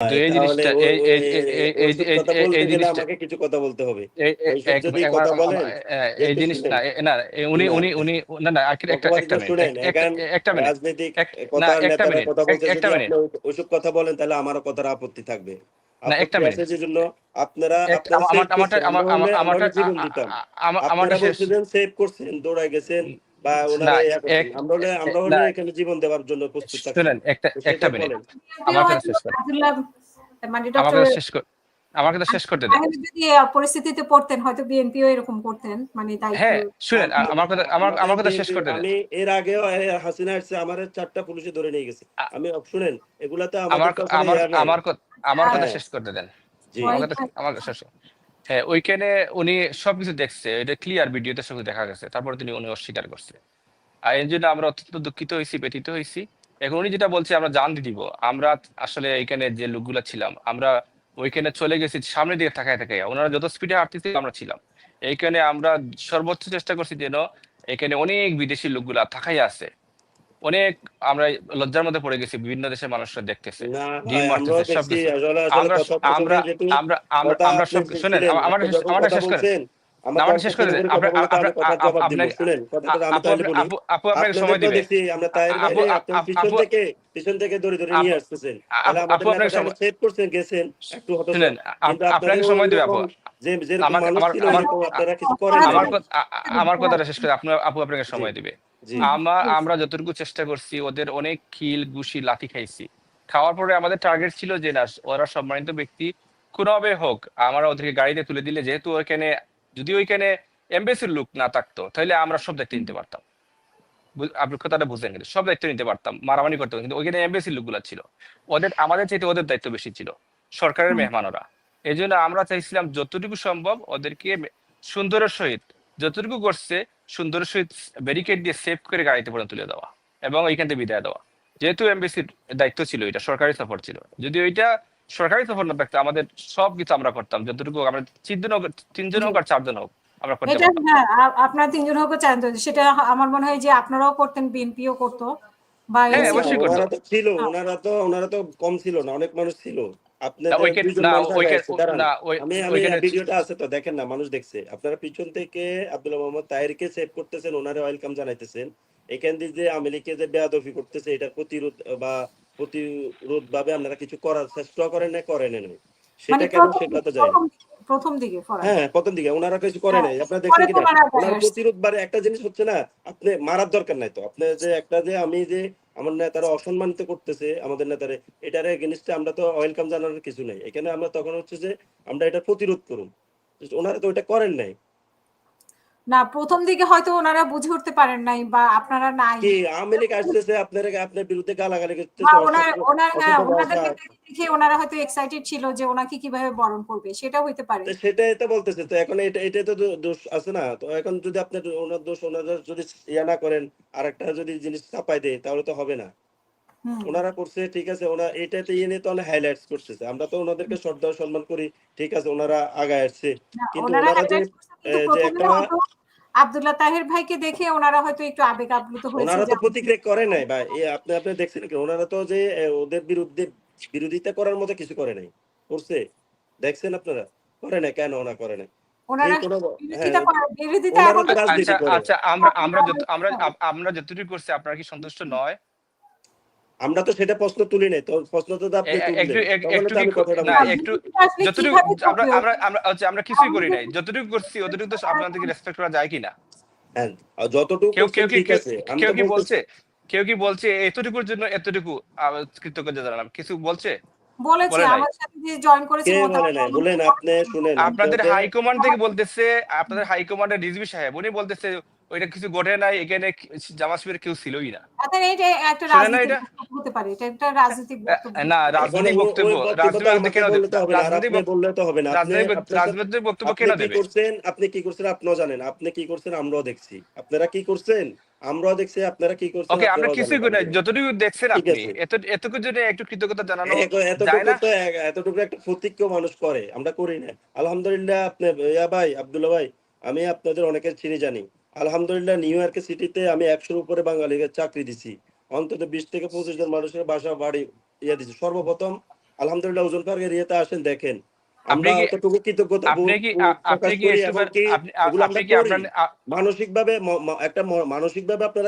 কিন্তু এই জিনিসটা এই এই এই এই এই ওইসব এই কথা জিনিসটা কিছু বলতে হবে। যদি বলেন, এই একটু না। এ- না এ উনি উনি উনি না না একটা একটা একটা মিনিট শুনেন, এক- এক- এখান একটা মিনিট রাজনৈতিক কথা একটা মিনিট, কথা বলতে এক- যদি একটা মিনিট। ওই- কথা বলেন তাহলে আমারও কথার আপত্তি থাকবে? না, একটা মিনিট। জন্য আপনারা আমারটা আমারটা আমারটা সেভ করছেন দৌড়ায় গেছেন বা আমরা আমরা এখানে জীবন দেওয়ার জন্য প্রস্তুত শুনেন একটা একটা মিনিট। আমার কথা শেষ মানে আমার ডক্টর শেষ আমার কথা শেষ করতে দেন। যদি পরিস্থিতিতে পড়তেন হয়তো বিএনপিও এরকম করতেন মানে হ্যাঁ শুনেন আমার কথা আমার আমার কথা শেষ করতে দেন। আমি এর আগেও হাসিনা আসছে আমার চারটা পুলিশে ধরে নিয়ে গেছে। আমি শুনেন এগুলাতে আমার তো আমার আমার কথা আমার কথা হ্যাঁ। শেষ করতে দেন। জি। আমার কথা আমার শেষ হ্যাঁ ওইখানে উনি সবকিছু দেখছে এটা ক্লিয়ার ভিডিওতে সব দেখা গেছে, তারপরে তিনি উনি অস্বীকার করছে। আর এই জন্য আমরা অত্যন্ত দুঃখিত হয়েছি, ব্যথিত হয়েছি। এখন উনি যেটা বলছে, আমরা জান দিয়ে দিব। আমরা আসলে এখানে যে লোকগুলা ছিলাম, আমরা ওইখানে চলে গেছি সামনে দিকে তাকায় তাকায়। ওনারা যত স্পিডে হাঁটতেছে, আমরা ছিলাম। এইখানে আমরা সর্বোচ্চ চেষ্টা করছি যেন এখানে অনেক বিদেশি লোকগুলা থাকাই আছে। অনেক আমরা লজ্জার মধ্যে পড়ে গেছি বিভিন্ন দেশের মানুষরা দেখতেছে ডিম মারতেছে, সব আমরা আপনি সব শুনেন আপনি শেষ করেন। শেষ আপু আপু আপনাকে সময় দিবে। আপনি পিছন থেকে পিছন থেকে ধরে ধরে নিয়ে আসতেছেন। আপু- তাহলে আমাদের আপু আপনাকে সময়- সেভ করছেন গেছেন একটু হতো শুনেন আপনাকে সময় দেবে আপু। আমার- আমার- কথাটা শেষ করে আপনার আপু আপনাকে সময় দিবে। আমার আমরা যতটুকু চেষ্টা করছি ওদের অনেক খিল গুশি লাথি খাইছি। খাওয়ার পরে আমাদের টার্গেট ছিল যে না ওরা সম্মানিত ব্যক্তি কোনোভাবে হোক আমরা ওদেরকে গাড়িতে তুলে দিলে যেহেতু ওইখানে যদি ওইখানে এমবেসির লোক না থাকতো তাহলে আমরা সব দায়িত্ব নিতে পারতাম। আপনি কথাটা বুঝলেন কিন্তু সব দায়িত্ব নিতে পারতাম মারামারি করতে কিন্তু ওইখানে এমবেসির লোকগুলো ছিল। ওদের আমাদের চাইতে ওদের দায়িত্ব বেশি ছিল সরকারের হুম। মেহমানরা। এই জন্য আমরা চাইছিলাম যতটুকু সম্ভব ওদেরকে সুন্দরের সহিত যতটুকু করছে সুন্দরের সহিত ব্যারিকেড দিয়ে সেভ করে গাড়িতে পর্যন্ত তুলে দেওয়া এবং ওইখান থেকে বিদায় দেওয়া যেহেতু এমবিসির দায়িত্ব ছিল এটা সরকারি সফর ছিল যদি ওইটা সরকারি সফর না থাকতো আমাদের সব কিছু আমরা করতাম যতটুকু আমরা তিনজন হোক তিনজন হোক আর চারজন হোক আমরা করতে হ্যাঁ আপনার তিনজন হোক চান সেটা আমার মনে হয় যে আপনারাও করতেন বিএনপিও করতো বা হ্যাঁ, অবশ্যই করতো। ছিল হ্যাঁ। ওনারা তো ওনারা তো কম ছিল না অনেক মানুষ ছিল মানুষ ভিডিওটা আছে তো দেখেন না দেখছে। আপনারা পিছন থেকে আব্দুল্লাহ মোহাম্মদ তাহেরকে সেভ করতেছেন ওনারে ওয়েলকাম জানাইতেছেন। এখান দিয়ে যে আমেরিকে যে বেয়াদফি করতেছে এটার প্রতিরোধ বা প্রতিরোধ ভাবে আপনারা কিছু করার চেষ্টা করেন না করেন না। সেটা মানে কেন সেটা তো যায় প্রথম- প্রথম দিকে হ্যাঁ প্রথম দিকে ওনারা কিছু করে হ্যাঁ, নাই আপনারা যায় ওনার প্রতিরোধ বারে একটা জিনিস হচ্ছে না আপনি মারার দরকার নাই তো। আপনি যে একটা যে আমি যে আমার নেতারা অসম্মানিত করতেছে আমাদের নেতারে। এটার এগেনস্টে আমরা তো ওয়েলকাম জানানোর কিছু নাই। এখানে আমরা তখন হচ্ছে যে আমরা এটা প্রতিরোধ করুন। ওনারা তো ওইটা করেন নাই। না প্রথম দিকে হয়তো ওনারা বুঝে উঠতে পারেন নাই বা আপনারা নাই। কি লীগ আসতেছে আপনারা আপনার বিরুদ্ধে গালাগালি বা ওনার ওনার ওনাদেরকে দেখে ওনারা হয়তো এক্সাইটেড ছিল যে ওনাকে কীভাবে বরণ করবে সেটা হইতে পারে। সেটাই তো বলতেছে তো এখন এটা এটা তো দোষ আছে না? তো এখন যদি আপনি ওনার দোষ ওনারা যদি ইয়া না করেন আর একটা যদি জিনিস চাপাই দেয় তাহলে তো হবে না। ওনারা করছে ঠিক আছে ওনা এটাতে ইয়ে নিয়ে তো অনেক হাইলাইটস করতেছে। আমরা তো ওনাদেরকে শ্রদ্ধা সম্মান করি ঠিক আছে ওনারা আগায় আসছে। কিন্তু ওনারা ওনারা যে একটা- আব্দুল্লাহ তাহের ভাইকে দেখে ওনারা হয়তো একটু আবেগ আপ্লুত হয়েছে ওনারা তো প্রতিক্রিয়া করে নাই বা এ আপনি আপনি দেখছেন কি? ওনারা তো যে ওদের বিরুদ্ধে বিরোধিতা করার মতো কিছু করে নাই করছে। দেখছেন আপনারা? করে নাই কেন ওনা করে ওনারা বিরোধিতা হ্যাঁ, ওনারা আচ্ছা। আচ্ছা আমরা আমরা যত আমরা আমরা যতটুকু করছি আপনারা কি সন্তুষ্ট নয়? আমরা তো সেটা প্রশ্ন তুলি নাই তো প্রশ্ন তো আপনি একটু একটু একটু যতটুকু আমরা? আমরা আমরা হচ্ছে আমরা কিছুই করি নাই। যতটুকু করছি অতটুকু তো আপনাদেরকে রেসপেক্ট করা যায় কিনা? হ্যাঁ যতটুকু কেউ কেউ কি ঠিক কেউ- আছে। আমি কেউ কি বলছে? কেউ কি বলছে এতটুকুর জন্য এতটুকু আহ, কৃতজ্ঞতা জানালাম। কিছু বলছে? বলেছে আমার সাথে যে জয়েন করেছে কে বলে নাই? বলেন আপনি শুনেন। আপনাদের আপনাদের- হাইকমান্ড থেকে বলতেছে আপনাদের হাইকমান্ডের রিজভি সাহেব উনি বলতেছে ওইটা কিছু ঘটে নাই এখানে শিবিরের কেউ ছিলই না। শোনেন না রাজনীতিক? বক্তব্য হতে পারে এটা একটা রাজনৈতিক বক্তব্য। কেন দেবে? করছেন? আপনি কি করছেন? আপনিও জানেন। আপনি কি করছেন? আমরাও দেখছি। আপনারা কি করছেন? আমরাও দেখছি। আপনারা কি করছেন? ওকে আমরা কিছুই করি না। যতটুকু দেখছেন ঠিক আপনি। এত এতটুকু জন্য একটু কৃতজ্ঞতা জানানো এতটুকু তো এতটুকু একটা মানুষ করে। আমরা করি না। আলহামদুলিল্লাহ আপনি ইয়া ভাই আব্দুল্লাহ ভাই আমি আপনাদের অনেকের চিনি জানি। আলহামদুলিল্লাহ নিউ ইয়র্কের সিটিতে আমি একশোর উপরে বাঙালিকে চাকরি দিছি। অন্তত বিশ থেকে পঁচিশ জন মানুষের বাসা বাড়ি ইয়া দিছি। সর্বপ্রথম আলহামদুলিল্লাহ ওজন পার্কের ইয়েতে আসেন দেখেন। একটু। আপনার মানসিকভাবে ম- ম- একটা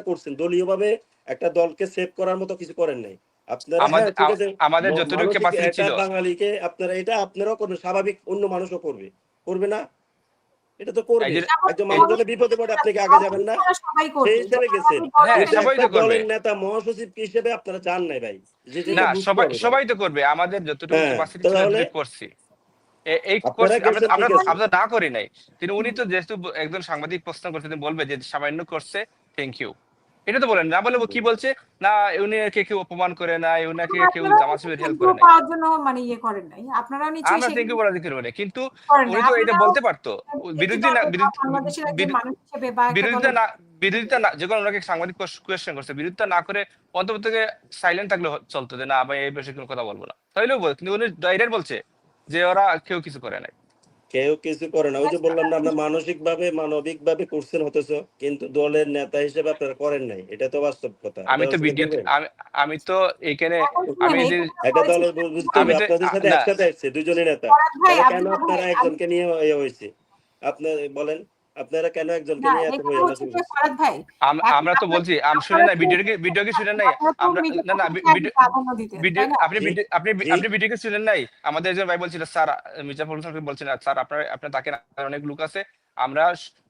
করছেন। দলকে সেভ করার মতো কিছু করেন নাই। আপনারা হ্যাঁ, বাঙালিকে আপনারা এটা আপনারাও করবেন। স্বাভাবিক অন্য মানুষও করবে। করবে না? এটা তো করবে। একজন মানুষ হলে বিপদে পড়ে আপনি কি আগে যাবেন না? সবাই সেই হিসাবে গেছেন। হ্যাঁ, কিন্তু সবাই তো করবে। দলের নেতা মহাসচিব হিসেবে আপনারা চান নাই ভাই? না সবাই সবাই তো করবে। আমাদের যতটুকু হ্যাঁ, ক্যাপাসিটি করছি। এই আমরা না করি নাই। তিনি উনি তো যেহেতু একজন সাংবাদিক প্রশ্ন করছে তিনি বলবে যে সামান্য করছে থ্যাংক ইউ এটা তো বলেন না বলে কি বলছে? না উনিকে কেউ অপমান করে না উনাকে কেউ জামাত শিবির হেল্প করে নাই। পাওয়ার জন্য মানে ইয়ে করেন নাই। আপনারা নিশ্চয়ই আমরা ইউ বলা দিতে পারি কিন্তু উনি তো এটা বলতে পারতো। বিরোধী না বিরোধী- বিরোধিতা না বিরোধিতা না যখন ওনাকে সাংবাদিক কোয়েশ্চেন করছে। বিরোধিতা না করে অন্তত থেকে সাইলেন্ট থাকলে চলতো যে না আমি এই বিষয়ে কোনো কথা বলব না। তাইলেও বল কিন্তু উনি ডাইরেক্ট বলছে যে ওরা কেউ কিছু করে নাই। কেউ কিছু করে না। ওই যে বললাম না আপনার মানসিক ভাবে মানবিক ভাবে করছেন হতেছ কিন্তু দলের নেতা হিসেবে আপনারা করেন নাই। এটা তো বাস্তব কথা। আমি তো এটা ভিডিও আমি তো এখানে আমি যে একটা দলের বুঝতে আমি আপনাদের সাথে একসাথে আসছে দুজনের নেতা। কেন আপনারা একজনকে নিয়ে ইয়ে হয়েছে? আপনার বলেন। আপনারা কেন একজনকে না, নিয়ে এত ভাই, আমরা তো বলছি আম শুনে নাই ভিডিও কি ভিডিও কি শুনে নাই। আমরা না না ভিডিও না? আপনি আপনি আপনি ভিডিও কি শুনেন নাই? আমাদের একজন ভাই বলছিল স্যার মির্জা ফখরুল স্যারকে বলছেন স্যার আপনার আপনার তাকে অনেক লোক আছে। আমরা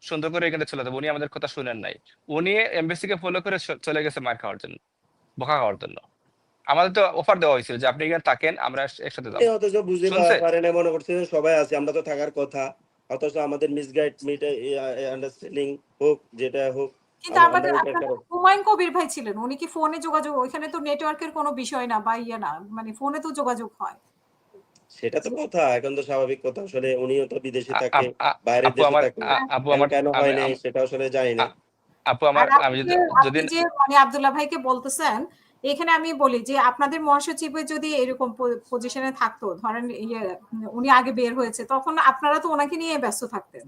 সুন্দর করে এখানে চলে যাব। উনি আমাদের কথা শুনেন নাই। উনি এমবিসি কে ফলো করে চলে গেছে মার খাওয়ার জন্য বকা খাওয়ার জন্য। আমাদের তো অফার দেওয়া হয়েছিল যে আপনি এখানে থাকেন আমরা একসাথে যাব। অথচ বুঝতে শুনছে? পারে না মনে করছে সবাই আছে আমরা তো থাকার কথা। অথচ আমাদের মিসগাইড মিটা আন্ডারস্ট্যান্ডিং হোক যেটা হোক কিন্তু আমাদের হুমায়ুন কবির ভাই ছিলেন উনি কি ফোনে যোগাযোগ ওইখানে তো নেটওয়ার্কের কোনো বিষয় না বা ইয়ে না মানে ফোনে তো যোগাযোগ হয়। সেটা তো কথা এখন তো স্বাভাবিক কথা আসলে উনিও তো বিদেশে থাকে আপু দেশে থাকে। আপু কেন- আমার কেন হয় আমি- সেটা আসলে জানি না। আপু আমার আমি যদি যদি মানে আব্দুল্লাহ ভাইকে বলতেছেন এখানে আমি বলি যে আপনাদের মহাসচিবের যদি এরকম পজিশনে থাকতো ধরেন ইয়ে উনি আগে বের হয়েছে তখন আপনারা তো ওনাকে নিয়ে ব্যস্ত থাকতেন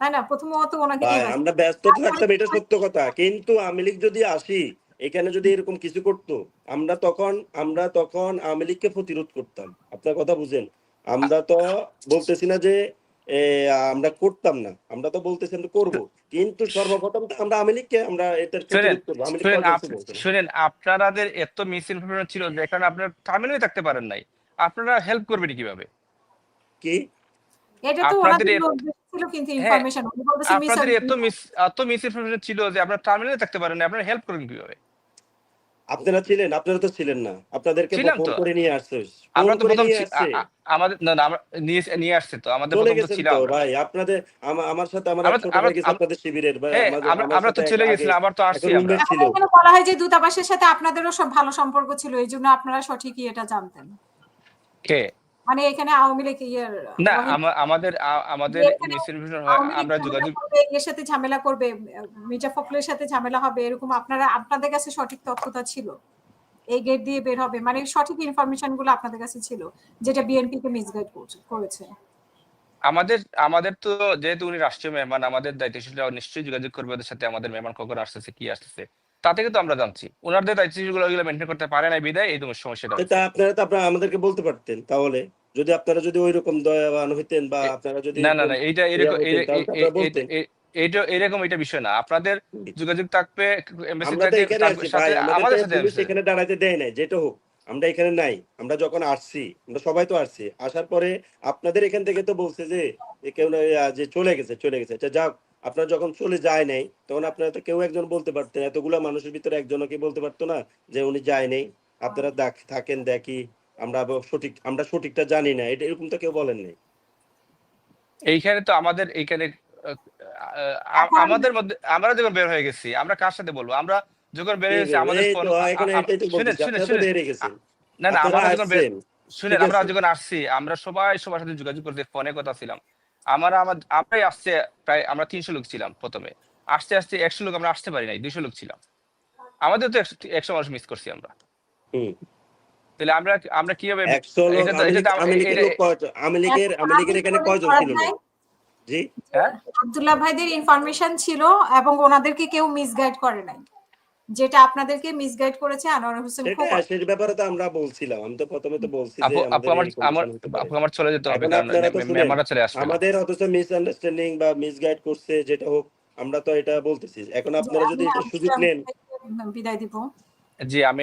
তাই না? প্রথমত ওনাকে আমরা ব্যস্ত থাকতাম এটা সত্য কথা। কিন্তু লীগ যদি আসি এখানে যদি এরকম কিছু করতো আমরা তখন আমরা তখন আওয়ামী লীগকে প্রতিরোধ করতাম। আপনার কথা বুঝেন। আমরা তো বলতেছি না যে আমরা করতাম না। আমরা তো বলতেছি আমরা করব। কিন্তু সর্বপ্রথম তো আমরা আওয়ামী লীগকে আমরা এটার শুনেন আপনাদের এত মিস ইনফরমেশন ছিল যে কারণে আপনারা টার্মিনালে থাকতে পারেন নাই। আপনারা হেল্প করবেন কীভাবে? কি? আপনাদের হ্যাঁ, এত মিস মিস এত মিস ইনফরমেশন ছিল যে আপনারা টার্মিনালে থাকতে পারেন না আপনারা হেল্প করবেন কীভাবে? আপনারা ছিলেন আপনারা তো ছিলেন না। আপনাদেরকে ফোন করে নিয়ে আসছে। আমরা তো প্রথম আমাদের না না আমরা নিয়ে নিয়ে আসছে তো। আমাদের প্রথম তো ছিলাম ভাই। আপনাদের আমার সাথে আমার আপনাদের শিবিরের ভাই হ্যাঁ আমরা আমরা তো চলে গেছিলাম আবার তো আসছি আমরা। ছিল। এখানে বলা হয় যে দূতাবাসের সাথে আপনাদেরও সব ভালো সম্পর্ক ছিল এই জন্য আপনারা সঠিকই এটা জানতেন। কে? মানে এখানে আওয়ামী লীগ না আমাদের আমাদের আমরা যোগাযোগ এর সাথে ঝামেলা করবে মির্জা ফখরুলের সাথে ঝামেলা হবে এরকম আপনারা আপনাদের কাছে সঠিক তথ্যটা ছিল? এই গেট দিয়ে বের হবে মানে সঠিক ইনফরমেশনগুলো আপনাদের কাছে ছিল যেটা বিএনপি কে মিসগাইড করেছে? আমাদের আমাদের তো যেহেতু উনি রাষ্ট্রীয় মেহমান আমাদের দায়িত্বশীল নিশ্চয়ই যোগাযোগ করবে ওদের সাথে আমাদের মেহমান কখন আসতেছে কি আসতেছে। তা থেকে তো আমরা জানছি। ওনাদের দায়িত্বশীলগুলো ওইগুলো মেনটেন করতে পারে না বিদায় এই তোমার সমস্যাটা আপনারা তো আপনারা আমাদেরকে বলতে পারতেন। তাহলে যদি আপনারা যদি ওই রকম দয়াবান হইতেন বা আপনারা যদি না না না এইটা এরকম এইটা এরকম এটা বিষয় না। আপনাদের যোগাযোগ থাকবে আমাদের সাথে এখানে দাঁড়াইতে দেয় নাই যেটা হোক আমরা এখানে নাই আমরা যখন আসছি আমরা সবাই তো আসছি আসার পরে আপনাদের এখান থেকে তো বলছে যে কেউ না যে চলে গেছে চলে গেছে আচ্ছা যাক আপনারা যখন চলে যায় নাই তখন আপনারা তো কেউ একজন বলতে পারতেন এতগুলা মানুষের ভিতরে একজনও কি বলতে পারতো না যে উনি যায় নাই? আপনারা দেখ- থাকেন দেখি আমরা সঠিক আমরা সঠিকটা জানি না এটা এরকম তো কেউ বলেন নাই। এইখানে তো আমাদের এইখানে আমাদের মধ্যে আমরা যখন বের হয়ে গেছি আমরা কার সাথে বলব? আমরা যখন বের হয়েছি আমাদের না না আমরা যখন ঠিক আমরা যখন আসছি আমরা সবাই সবার সাথে যোগাযোগ করতে ফোনে কথা ছিলাম। আমরা আমার আমরাই আসছে প্রায় আমরা তিনশো লোক ছিলাম প্রথমে। আসতে আসতে একশো লোক আমরা আসতে পারি নাই দুইশো লোক ছিলাম। আমাদের তো একশো- মানুষ মিস করছি আমরা। তাহলে আমরা আমরা কীভাবে লীগের এখানে কয়জন ছিল? জি? হ্যাঁ আব্দুল্লাহ ভাইদের ইনফরমেশন ছিল এবং ওনাদেরকে কেউ মিসগাইড করে নাই। যেটা আপনাদেরকে মিসগাইড করেছে আনোয়ার হোসেন খুব খোকন। সেই ব্যাপারে তো আমরা বলছিলাম আমি তো প্রথমে তো বলছি যে আপু আমার আমার। আপু আমার চলে যেতে হবে আমরা চলে আসবে আমাদের অথচ মিসআন্ডারস্ট্যান্ডিং বা মিসগাইড করছে যেটা হোক আমরা তো এটা বলতেছি। এখন আপনারা যদি একটু সুযোগ নেন। বিদায় দিব। জি আমি